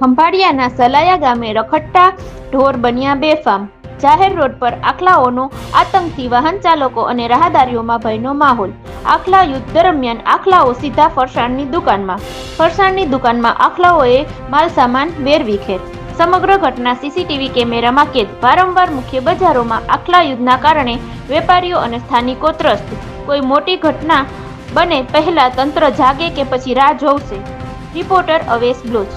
ખંભાળિયાના સલાયા ગામે રખડતા ઢોર બન્યા બેફામ જાહેર રોડ પર આખલાઓનો આતંકથી વાહન ચાલકો અને રાહદારીઓમાં ભયનો માહોલ. આખલા યુદ્ધ દરમિયાન આખલાઓ સીધા ફરસાણની દુકાનમાં. ફરસાણની દુકાનમાં આખલાઓએ માલ સામાન વેરવિખેર સમગ્ર ઘટના સીસીટીવી કેમેરામાં કેદ. વારંવાર મુખ્ય બજારોમાં આખલા યુદ્ધના કારણે વેપારીઓ અને સ્થાનિકો ત્રસ્ત. કોઈ મોટી ઘટના બને પહેલા તંત્ર જાગે કે પછી રાહ જોવશે રિપોર્ટર અવેશ બ્લોચ.